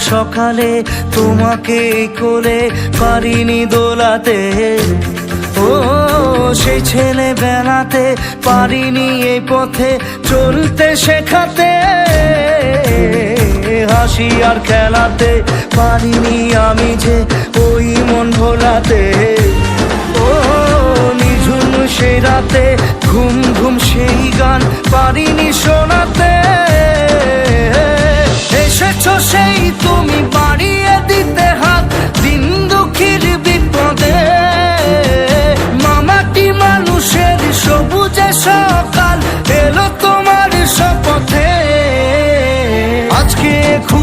সকালে তোমাকে কোলে পারিনি দোলাতে। ও, সেই ছেলে বেলাতে পারিনি এই পথে চলতে শেখাতে। হাসি আর খেলাতে পারিনি আমি যে ওই মন ভোলাতে। ও, নিঝুম সেই রাতে ঘুম ঘুম সেই গান পারিনি শোনাতে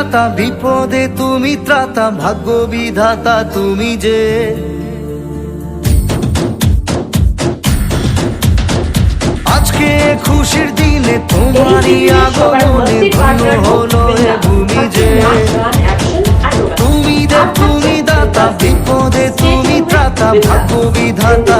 দাতা বিপদে তুমি ত্রাতা ভাগ্য বিধাতা তুমি যে। আজকে খুশির দিনে তোমারই আগমনে ধন্য হলো ভূমি যে। তুমি দেব তুমি দাতা বিপদে তুমি ত্রাতা ভাগ্য বিধাতা তুমি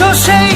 说谁